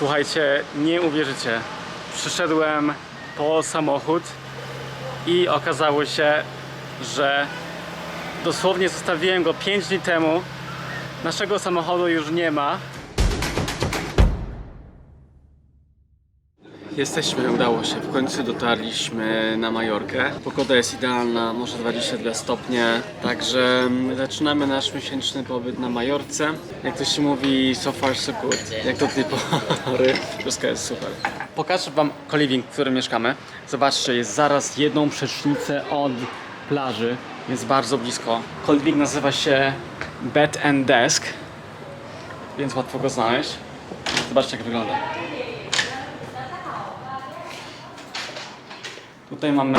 Słuchajcie, nie uwierzycie. Przyszedłem po samochód i okazało się, że dosłownie zostawiłem go 5 dni temu. Naszego samochodu już nie ma. Jesteśmy, udało się. W końcu dotarliśmy na Majorkę. Pogoda jest idealna, może 22 stopnie. Także mm, zaczynamy nasz miesięczny pobyt na Majorce. Jak to się mówi, so far so good. Jak do tej pory, wszystko jest super. Pokażę Wam co-living, w którym mieszkamy. Zobaczcie, jest zaraz jedną przecznicę od plaży. Jest bardzo blisko. Co-living nazywa się Bed and Desk, więc łatwo go znaleźć. Zobaczcie, jak wygląda. Tutaj mamy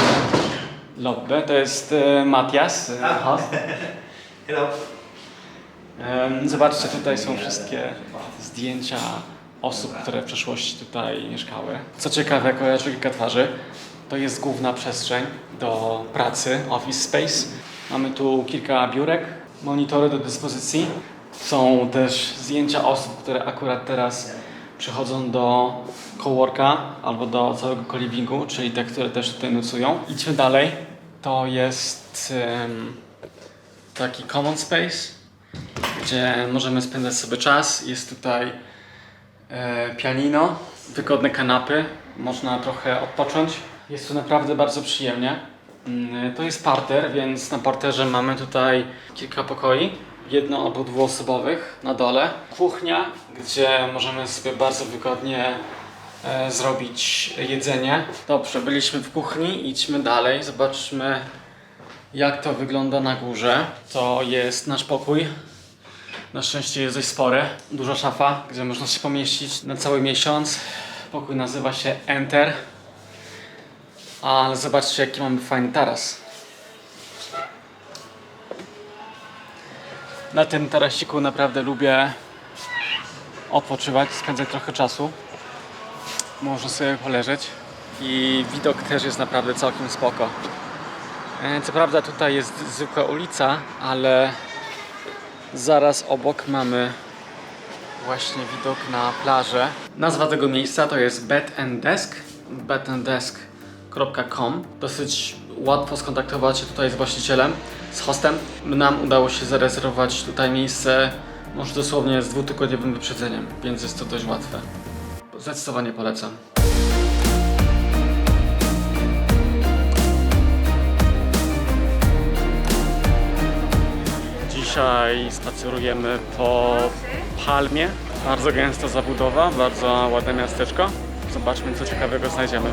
lobby, to jest e, Matias, e, host. Hello. Zobaczcie, tutaj są wszystkie zdjęcia osób, które w przeszłości tutaj mieszkały. Co ciekawe, kojarzę kilka twarzy. To jest główna przestrzeń do pracy, office space. Mamy tu kilka biurek, monitory do dyspozycji. Są też zdjęcia osób, które akurat teraz przychodzą do coworka albo do całego co-livingu, czyli te, które też tutaj nocują. Idźmy dalej. To jest em, taki common space gdzie możemy spędzać sobie czas. Jest tutaj e, pianino, wygodne kanapy, można trochę odpocząć. Jest tu naprawdę bardzo przyjemnie. Mm, To jest parter, więc na parterze mamy tutaj kilka pokoi, jedno albo dwuosobowych na dole. Kuchnia, gdzie możemy sobie bardzo wygodnie e, zrobić jedzenie. Dobrze, byliśmy w kuchni, idźmy dalej, zobaczmy jak to wygląda na górze. To jest nasz pokój. Na szczęście jest dość spory. Duża szafa, gdzie można się pomieścić na cały miesiąc. Pokój nazywa się Enter. Ale zobaczcie, jaki mamy fajny taras. Na tym tarasiku naprawdę lubię odpoczywać, spędzać trochę czasu. Można sobie poleżeć. I widok też jest naprawdę całkiem spoko. E, Co prawda tutaj jest zwykła ulica, ale Zaraz obok mamy właśnie widok na plażę. Nazwa tego miejsca to jest Bed and Desk, bedanddesk.com. Dosyć łatwo skontaktować się tutaj z właścicielem, z hostem. Nam udało się zarezerwować tutaj miejsce może dosłownie z dwutygodniowym wyprzedzeniem, więc jest to dość łatwe. Zdecydowanie polecam. Dzisiaj spacerujemy po Palmie. Bardzo gęsta zabudowa, bardzo ładne miasteczko. Zobaczmy, co ciekawego znajdziemy.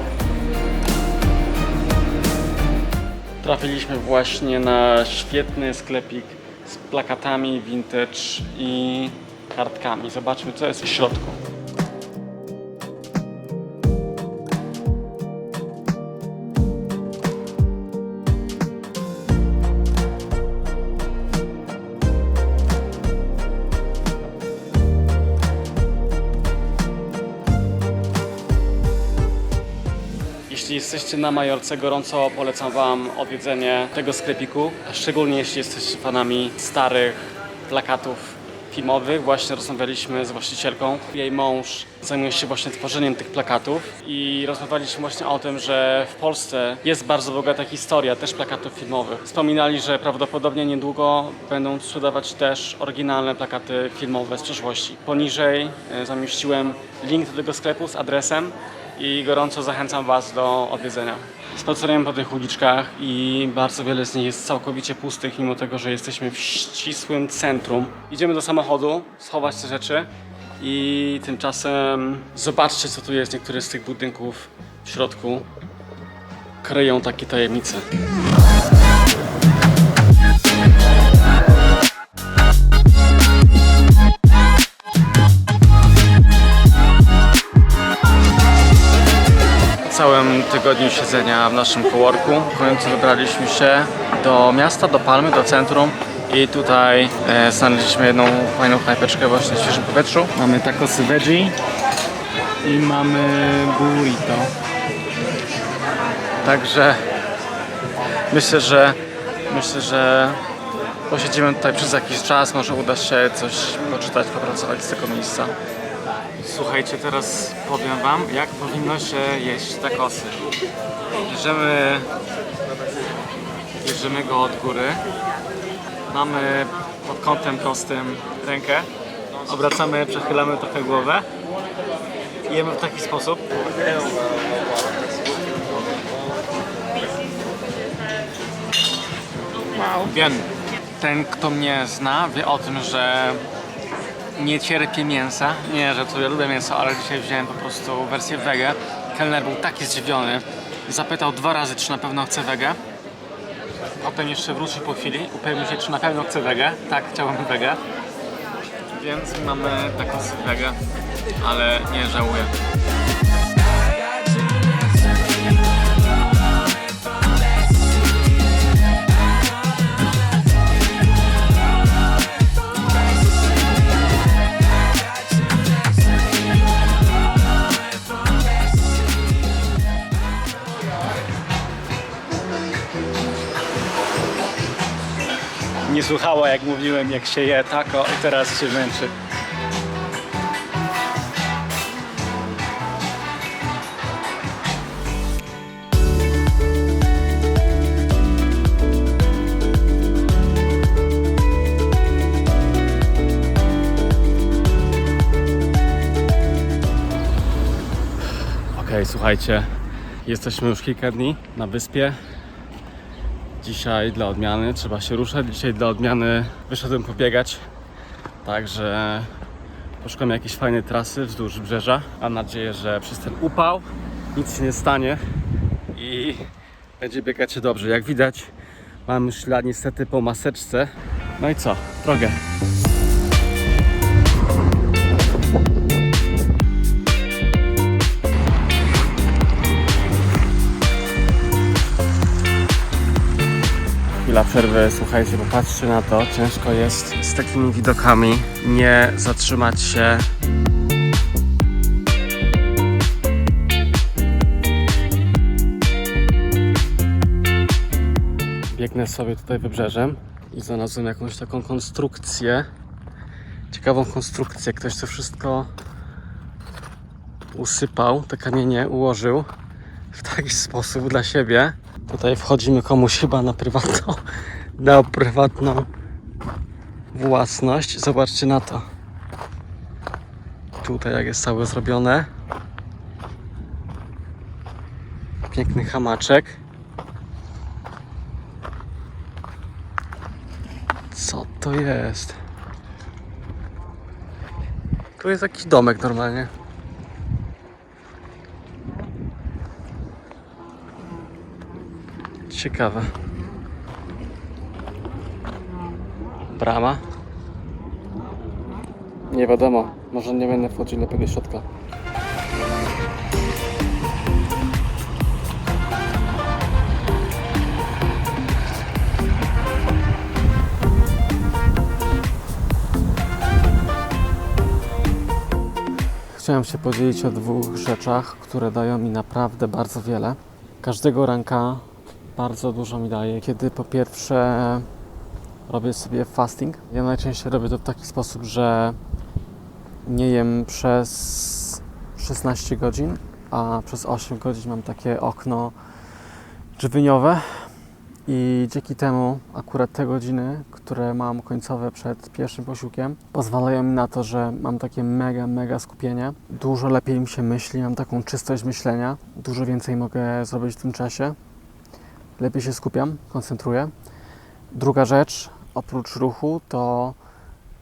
Trafiliśmy właśnie na świetny sklepik z plakatami vintage i kartkami. Zobaczmy, co jest w środku. Jesteście na Majorce, gorąco polecam Wam odwiedzenie tego sklepiku, szczególnie jeśli jesteście fanami starych plakatów filmowych. Właśnie rozmawialiśmy z właścicielką. Jej mąż zajmuje się właśnie tworzeniem tych plakatów i rozmawialiśmy właśnie o tym, że w Polsce jest bardzo bogata historia też plakatów filmowych. Wspominali, że prawdopodobnie niedługo będą sprzedawać też oryginalne plakaty filmowe z przeszłości. Poniżej e, zamieściłem link do tego sklepu z adresem i gorąco zachęcam Was do odwiedzenia. Spacerujemy po tych uliczkach i bardzo wiele z nich jest całkowicie pustych, mimo tego, że jesteśmy w ścisłym centrum. Idziemy do samochodu, schować te rzeczy i tymczasem zobaczcie, co tu jest. Niektóre z tych budynków w środku kryją takie tajemnice. Całym tygodniu siedzenia w naszym coworku w końcu wybraliśmy się do miasta, do Palmy, do centrum i tutaj e, znaleźliśmy jedną fajną knajpeczkę właśnie w świeżym powietrzu. Mamy tacosy veggie i mamy burrito. Także myślę, że myślę, że posiedzimy tutaj przez jakiś czas, może uda się coś poczytać, popracować z tego miejsca. Słuchajcie, teraz powiem wam, jak powinno się jeść takosy. Bierzemy, bierzemy go od góry. Mamy pod kątem prostym rękę. Obracamy, przechylamy trochę głowę. Jemy w taki sposób. Wow. Wiem, ten kto mnie zna wie o tym, że nie cierpię mięsa. Nie, że to ja lubię mięso, ale dzisiaj wziąłem po prostu wersję wege. Kelner był taki zdziwiony. Zapytał dwa razy, czy na pewno chce wege. Potem jeszcze wrócił po chwili, upewnił się, czy na pewno chce wege. Tak, chciałbym wege. Więc mamy taką wege, ale nie żałuję. Słuchała jak mówiłem, jak się je tako i teraz się męczy. Okej, słuchajcie, jesteśmy już kilka dni na wyspie. Dzisiaj dla odmiany trzeba się ruszać. Dzisiaj dla odmiany wyszedłem pobiegać. Także poszukam jakiejś fajnej trasy wzdłuż brzeża. Mam nadzieję, że przez ten upał nic się nie stanie i będzie biegać się dobrze. Jak widać, mam już ślad niestety po maseczce. No i co? Drogę. Chwila przerwy, słuchajcie, popatrzcie na to. Ciężko jest z takimi widokami nie zatrzymać się. Biegnę sobie tutaj wybrzeżem i znalazłem jakąś taką konstrukcję. Ciekawą konstrukcję. Ktoś to wszystko usypał, te kamienie ułożył w taki sposób dla siebie. Tutaj wchodzimy komuś chyba na prywatną, na prywatną własność. Zobaczcie na to. Tutaj jak jest całe zrobione. Piękny hamaczek. Co to jest? Tu jest jakiś domek normalnie. Ciekawe. Brama? Nie wiadomo. Może nie będę wchodził lepiej do środka. Chciałem się podzielić o dwóch rzeczach, które dają mi naprawdę bardzo wiele. Każdego ranka bardzo dużo mi daje, kiedy po pierwsze robię sobie fasting. Ja najczęściej robię to w taki sposób, że nie jem przez 16 godzin, a przez 8 godzin mam takie okno żywieniowe i dzięki temu akurat te godziny, które mam końcowe przed pierwszym posiłkiem, pozwalają mi na to, że mam takie mega, mega skupienie. Dużo lepiej mi się myśli, mam taką czystość myślenia, dużo więcej mogę zrobić w tym czasie lepiej się skupiam, koncentruję. Druga rzecz, oprócz ruchu, to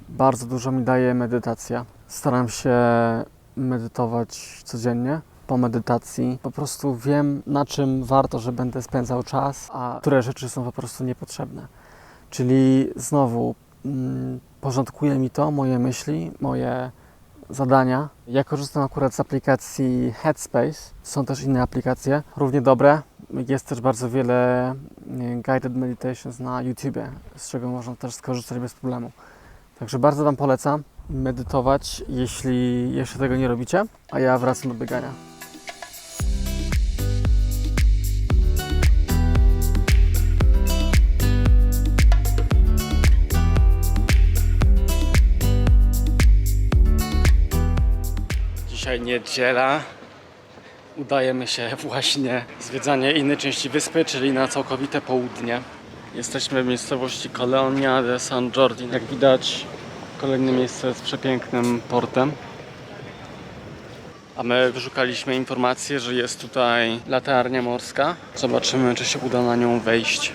bardzo dużo mi daje medytacja. Staram się medytować codziennie. Po medytacji po prostu wiem, na czym warto, że będę spędzał czas, a które rzeczy są po prostu niepotrzebne. Czyli znowu mm, porządkuje mi to, moje myśli, moje zadania. Ja korzystam akurat z aplikacji Headspace. Są też inne aplikacje, równie dobre. Jest też bardzo wiele e, guided meditations na YouTubie, z czego można też skorzystać bez problemu. Także bardzo Wam polecam medytować, jeśli jeszcze tego nie robicie, a ja wracam do biegania. Dzisiaj niedziela. Udajemy się właśnie zwiedzanie innej części wyspy, czyli na całkowite południe. Jesteśmy w miejscowości Colonia de San Jordi. Jak widać, kolejne miejsce z przepięknym portem. A my wyszukaliśmy informację, że jest tutaj latarnia morska. Zobaczymy, czy się uda na nią wejść.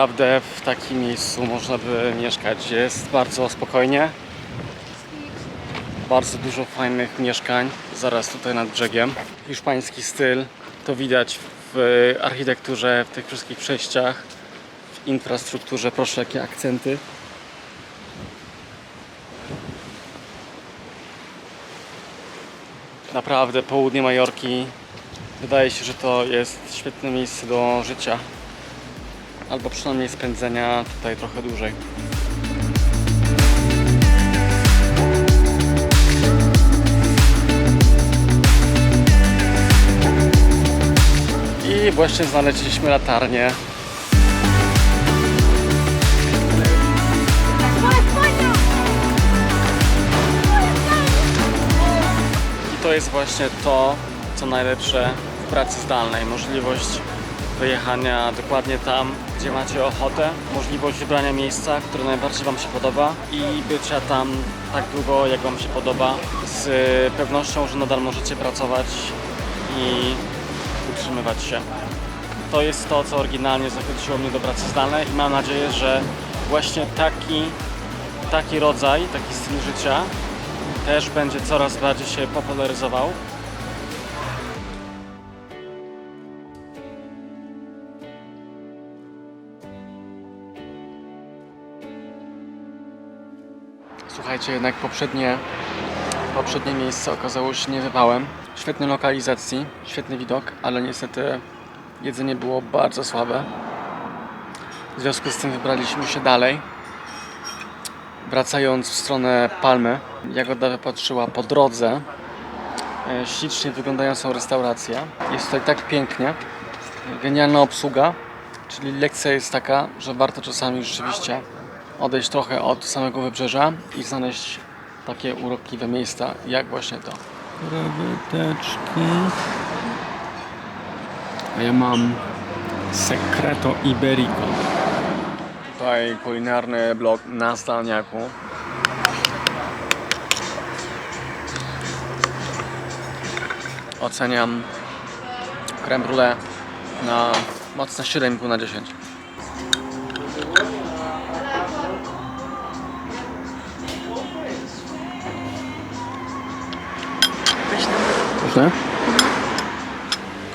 Naprawdę w takim miejscu można by mieszkać. Jest bardzo spokojnie. Bardzo dużo fajnych mieszkań zaraz tutaj nad brzegiem. Hiszpański styl to widać w architekturze, w tych wszystkich przejściach, w infrastrukturze. Proszę, jakie akcenty. Naprawdę południe Majorki. Wydaje się, że to jest świetne miejsce do życia. Albo przynajmniej spędzenia tutaj trochę dłużej. I właśnie znaleźliśmy latarnię. I to jest właśnie to, co najlepsze w pracy zdalnej. Możliwość wyjechania dokładnie tam, gdzie macie ochotę, możliwość wybrania miejsca, które najbardziej Wam się podoba i bycia tam tak długo, jak Wam się podoba, z pewnością, że nadal możecie pracować i utrzymywać się. To jest to, co oryginalnie zachęciło mnie do pracy zdalnej i mam nadzieję, że właśnie taki, taki rodzaj, taki styl życia też będzie coraz bardziej się popularyzował. Słuchajcie, jednak poprzednie, poprzednie miejsce okazało się niewybałem. Świetnej lokalizacji, świetny widok, ale niestety jedzenie było bardzo słabe. W związku z tym wybraliśmy się dalej. Wracając w stronę Palmy, Jagoda wypatrzyła po drodze e, ślicznie wyglądającą restaurację. Jest tutaj tak pięknie, genialna obsługa, czyli lekcja jest taka, że warto czasami rzeczywiście odejść trochę od samego wybrzeża i znaleźć takie urokliwe miejsca, jak właśnie to. Kreweteczki. A ja mam Secreto Iberico. Tutaj kulinarny blog na Stalniaku. Oceniam creme brulee na mocne 7,5 na 10.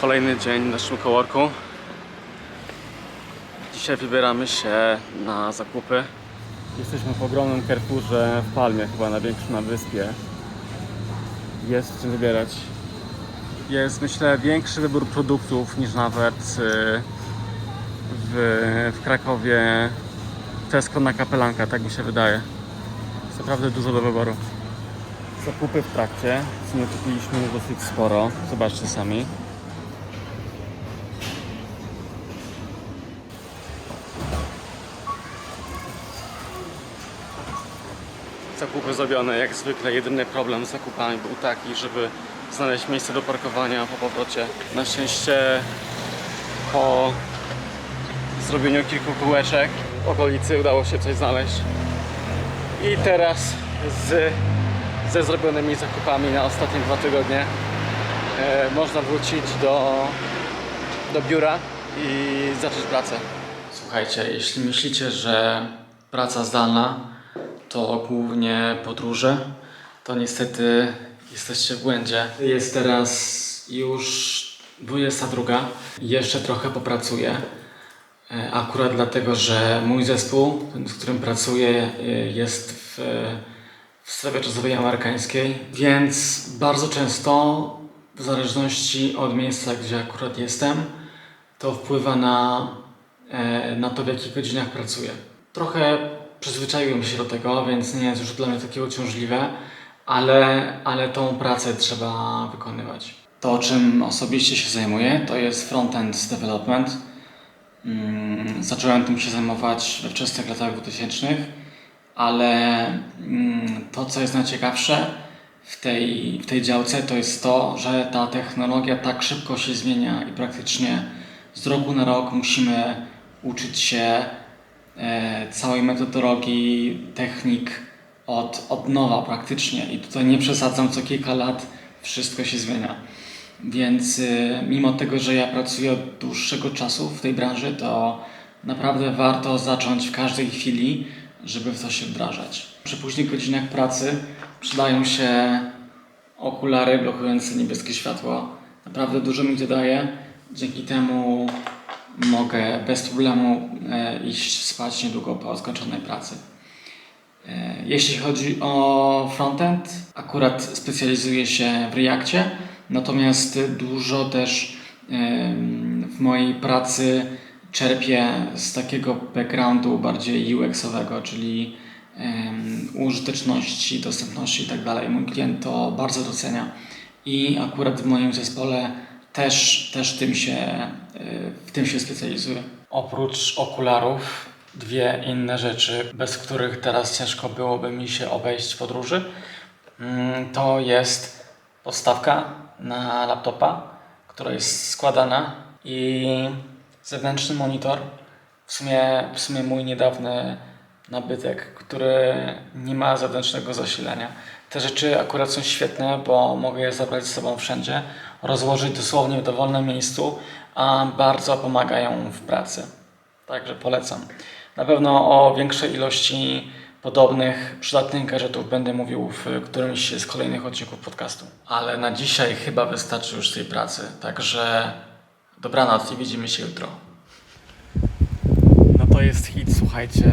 Kolejny dzień w naszym kołorku. Dzisiaj wybieramy się na zakupy. Jesteśmy w ogromnym Carrefourze w Palmie, chyba największym na wyspie. Jest w czym wybierać. Jest myślę większy wybór produktów niż nawet y, w, w Krakowie Tesco na Kapelanka, tak mi się wydaje. Jest naprawdę dużo do wyboru. Zakupy w trakcie. W sumie kupiliśmy dosyć sporo. Zobaczcie sami. Zakupy zrobione jak zwykle. Jedyny problem z zakupami był taki, żeby znaleźć miejsce do parkowania po powrocie. Na szczęście po zrobieniu kilku kółeczek w okolicy udało się coś znaleźć. I teraz z, ze zrobionymi zakupami na ostatnie dwa tygodnie e, można wrócić do, do biura i zacząć pracę. Słuchajcie, jeśli myślicie, że praca zdalna to głównie podróże, to niestety jesteście w błędzie. Jest teraz już 22. Jeszcze trochę popracuję. E, Akurat dlatego, że mój zespół, z którym pracuję, e, jest w, w strefie czasowej amerykańskiej, więc bardzo często, w zależności od miejsca, gdzie akurat jestem, to wpływa na, e, na to, w jakich godzinach pracuję. Trochę przyzwyczaiłem się do tego, więc nie jest już dla mnie takie uciążliwe, ale, ale tą pracę trzeba wykonywać. To, czym osobiście się zajmuję, to jest front-end development. Mm, Zacząłem tym się zajmować we wczesnych latach 2000, ale mm, to, co jest najciekawsze w tej, w tej działce, to jest to, że ta technologia tak szybko się zmienia i praktycznie z roku na rok musimy uczyć się e, całej metodologii, technik od, od nowa praktycznie. I tutaj nie przesadzam, co kilka lat wszystko się zmienia. Więc y, mimo tego, że ja pracuję od dłuższego czasu w tej branży, to naprawdę warto zacząć w każdej chwili, żeby w to się wdrażać. Przy późnych godzinach pracy przydają się okulary blokujące niebieskie światło. Naprawdę dużo mi to daje. Dzięki temu mogę bez problemu e, iść spać niedługo po skończonej pracy. E, Jeśli chodzi o frontend, akurat specjalizuję się w Reakcie, natomiast dużo też w mojej pracy czerpię z takiego backgroundu bardziej UX-owego, czyli użyteczności, dostępności itd. Mój klient to bardzo docenia i akurat w moim zespole też, też tym się, w tym się specjalizuję. Oprócz okularów, dwie inne rzeczy, bez których teraz ciężko byłoby mi się obejść w podróży, Mm, to jest podstawka na laptopa, która jest składana i zewnętrzny monitor. W sumie, w sumie mój niedawny nabytek, który nie ma zewnętrznego zasilania. Te rzeczy akurat są świetne, bo mogę je zabrać ze sobą wszędzie, rozłożyć dosłownie w dowolnym miejscu, a bardzo pomagają w pracy. Także polecam. Na pewno o większej ilości podobnych, przydatnych gadżetów będę mówił w którymś z kolejnych odcinków podcastu. Ale na dzisiaj chyba wystarczy już tej pracy. Także dobranoc i widzimy się jutro. No to jest hit, słuchajcie.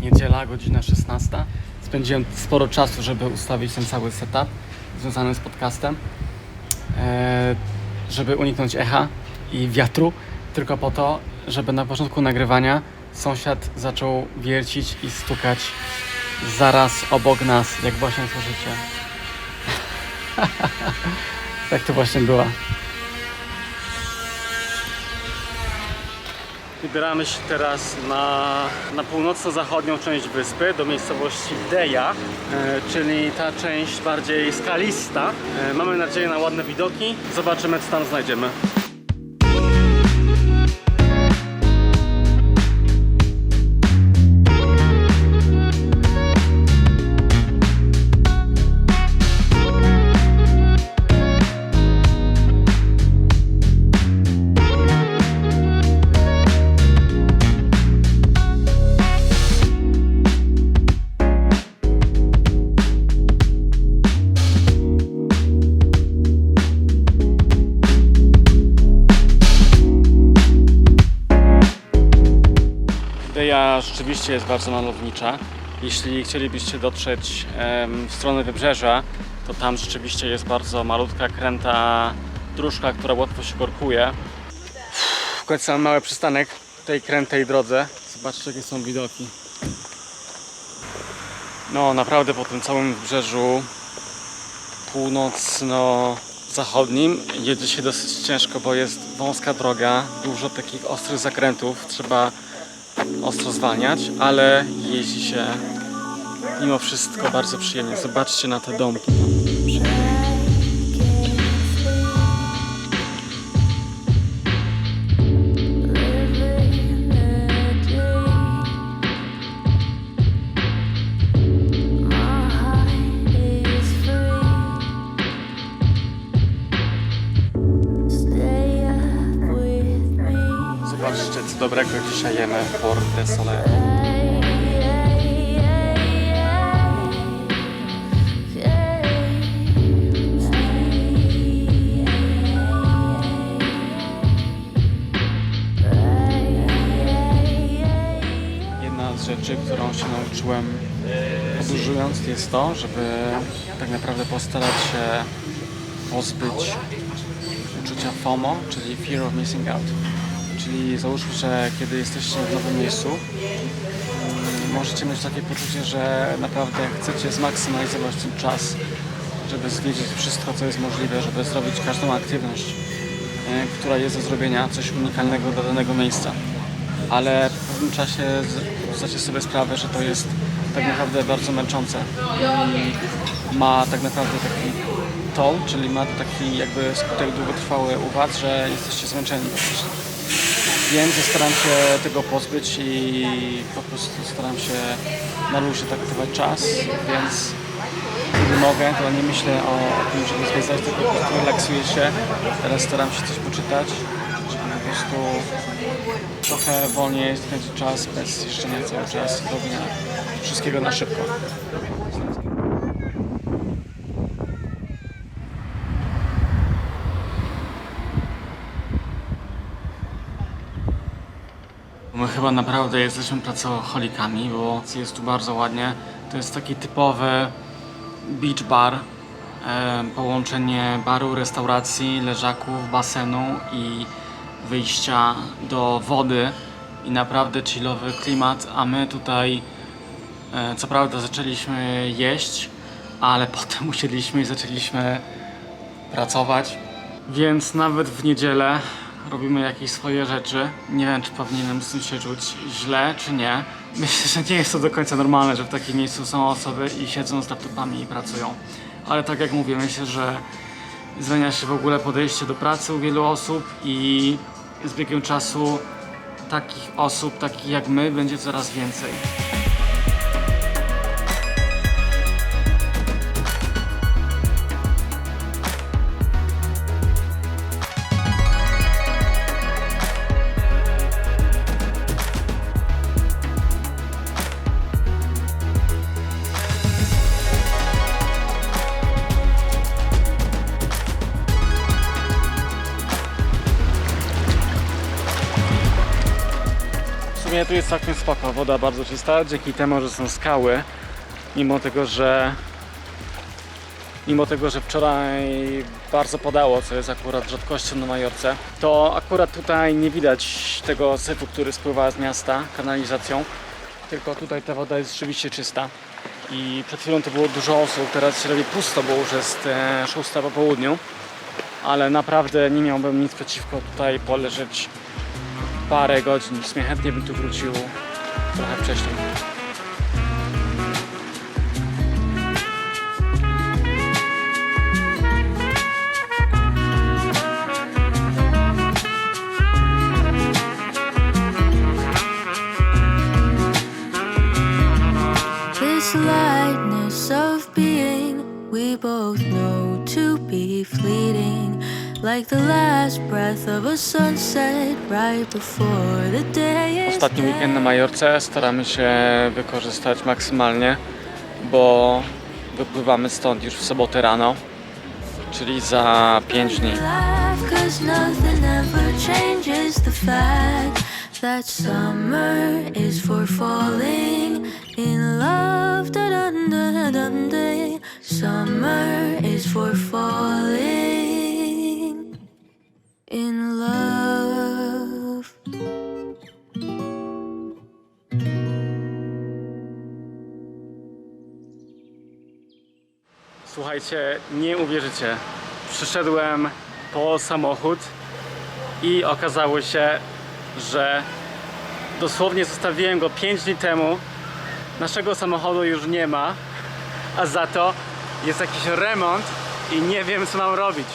Niedziela, godzina 16. Spędziłem sporo czasu, żeby ustawić ten cały setup związany z podcastem, e, żeby uniknąć echa i wiatru, tylko po to, żeby na początku nagrywania sąsiad zaczął wiercić i stukać zaraz obok nas, jak właśnie słyszycie. tak to właśnie była. Wybieramy się teraz na, na północno-zachodnią część wyspy, do miejscowości Deja, e, czyli ta część bardziej skalista. E, mamy nadzieję na ładne widoki. Zobaczymy, co tam znajdziemy. Idea rzeczywiście jest bardzo malownicza. Jeśli chcielibyście dotrzeć w stronę wybrzeża, to tam rzeczywiście jest bardzo malutka, kręta dróżka, która łatwo się korkuje. W końcu mamy mały przystanek tej krętej drodze. Zobaczcie, jakie są widoki. No, naprawdę po tym całym wybrzeżu północno-zachodnim jedzie się dosyć ciężko, bo jest wąska droga, dużo takich ostrych zakrętów. Trzeba ostro zwalniać, ale jeździ się mimo wszystko bardzo przyjemnie. Zobaczcie na te domki. Dobrego dzisiaj jemy w Port de Soler. Jedna z rzeczy, którą się nauczyłem podróżując jest to, żeby tak naprawdę postarać się pozbyć uczucia FOMO, czyli Fear of Missing Out. Czyli załóżmy, że kiedy jesteście w nowym miejscu, mm, możecie mieć takie poczucie, że naprawdę chcecie zmaksymalizować ten czas, żeby zwiedzić wszystko, co jest możliwe, żeby zrobić każdą aktywność, e, która jest do zrobienia, coś unikalnego dla danego miejsca. Ale w pewnym czasie zdacie sobie sprawę, że to jest tak naprawdę bardzo męczące ma tak naprawdę taki toll, czyli ma taki jakby skutek długotrwały u Was, że jesteście zmęczeni Więc ja staram się tego pozbyć i po prostu staram się na luzie traktować czas, więc kiedy mogę, to nie myślę o, o tym, żeby zwiedzać, tylko po prostu relaksuję się. Teraz staram się coś poczytać, żeby po prostu trochę wolniej spędzić czas bez jeżdżenia cały czas i robienia wszystkiego na szybko. My chyba naprawdę jesteśmy pracocholikami, bo jest tu bardzo ładnie. To jest taki typowy beach bar. Połączenie baru, restauracji, leżaków, basenu i wyjścia do wody i naprawdę chillowy klimat, a my tutaj e, co prawda zaczęliśmy jeść, ale potem usiedliśmy i zaczęliśmy pracować. Więc nawet w niedzielę robimy jakieś swoje rzeczy. Nie wiem, czy powinienem z tym się czuć źle, czy nie. Myślę, że nie jest to do końca normalne, że w takim miejscu są osoby i siedzą z laptopami i pracują. Ale tak jak mówię, myślę, że zmienia się w ogóle podejście do pracy u wielu osób i z biegiem czasu takich osób, takich jak my, będzie coraz więcej. Tu jest całkiem spoko, woda bardzo czysta, dzięki temu, że są skały, mimo tego, że mimo tego, że wczoraj bardzo padało, co jest akurat rzadkością na Majorce, to akurat tutaj nie widać tego syfu, który spływa z miasta kanalizacją, tylko tutaj ta woda jest rzeczywiście czysta. I przed chwilą to było dużo osób, teraz się robi pusto, bo już jest e, 6 po południu, ale naprawdę nie miałbym nic przeciwko tutaj poleżeć parę godzin. W sumie chętnie bym tu wrócił trochę wcześniej. Like the last breath of a sunset right before the day is Ostatni weekend na. Majorce staramy się wykorzystać maksymalnie, bo wypływamy stąd już w sobotę rano, czyli za 5 dni. Laugh, 'cause nothing ever changes the fact that summer is for falling in love. Da -dun -dun -dun -dun. Summer is for falling in love. Słuchajcie, nie uwierzycie. Przyszedłem po samochód i okazało się, że dosłownie zostawiłem go 5 dni temu. Naszego samochodu już nie ma, a za to jest jakiś remont i nie wiem co mam robić.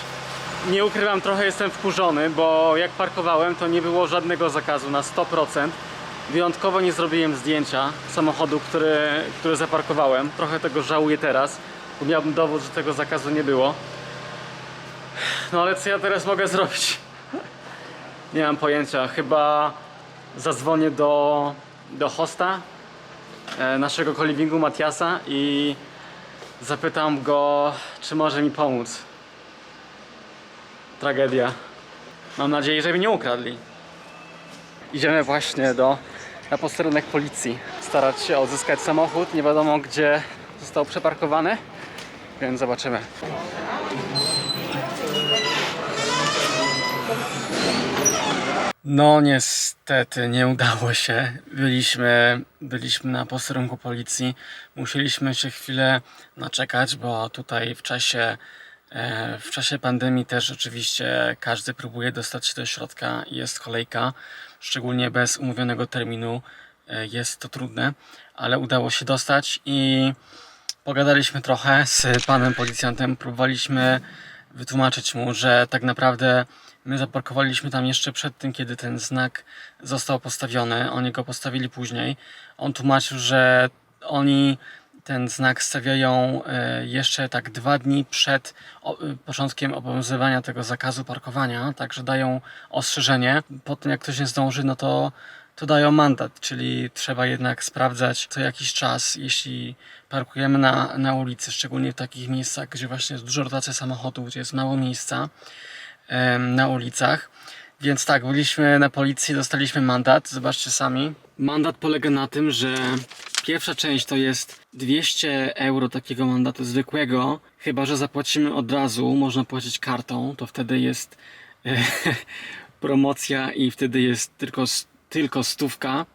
Nie ukrywam, trochę jestem wkurzony, bo jak parkowałem, to nie było żadnego zakazu na 100%. Wyjątkowo nie zrobiłem zdjęcia samochodu, który, który zaparkowałem. Trochę tego żałuję teraz, bo miałbym dowód, że tego zakazu nie było. No ale co ja teraz mogę zrobić? Nie mam pojęcia. Chyba zadzwonię do, do hosta e, naszego koliwingu Matiasa i zapytam go, czy może mi pomóc. Tragedia. Mam nadzieję, że mi nie ukradli. Idziemy właśnie do na posterunek policji. Starać się odzyskać samochód. Nie wiadomo gdzie został przeparkowany, więc zobaczymy. No niestety nie udało się. Byliśmy, byliśmy na posterunku policji. Musieliśmy się chwilę naczekać, bo tutaj w czasie, w czasie pandemii też oczywiście każdy próbuje dostać się do środka i jest kolejka, szczególnie bez umówionego terminu. E, Jest to trudne, ale udało się dostać i pogadaliśmy trochę z panem policjantem. Próbowaliśmy wytłumaczyć mu, że tak naprawdę my zaparkowaliśmy tam jeszcze przed tym, kiedy ten znak został postawiony. Oni go postawili później. On tłumaczył, że oni ten znak stawiają e, jeszcze tak dwa dni przed y, początkiem obowiązywania tego zakazu parkowania, także dają ostrzeżenie. Po tym jak ktoś nie zdąży, no to, to dają mandat, czyli trzeba jednak sprawdzać co jakiś czas, jeśli parkujemy na, na ulicy, szczególnie w takich miejscach, gdzie właśnie jest dużo rotacji samochodów, gdzie jest mało miejsca na ulicach. Więc tak, byliśmy na policji, dostaliśmy mandat, zobaczcie sami. Mandat polega na tym, że pierwsza część to jest 200 euro takiego mandatu zwykłego, chyba że zapłacimy od razu, można płacić kartą, to wtedy jest e, promocja i wtedy jest tylko, tylko stówka.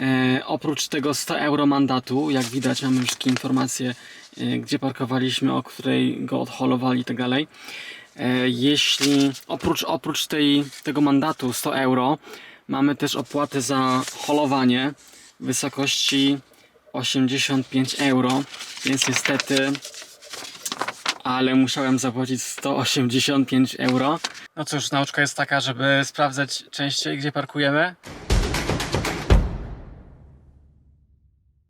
E, oprócz tego 100 euro mandatu, jak widać mamy wszystkie informacje, e, gdzie parkowaliśmy, o której go odholowali i tak dalej. E, jeśli oprócz, oprócz tej, tego mandatu 100 euro, mamy też opłatę za holowanie w wysokości 85 euro, więc niestety ale musiałem zapłacić 185 euro. No cóż, nauczka jest taka, żeby sprawdzać częściej, gdzie parkujemy.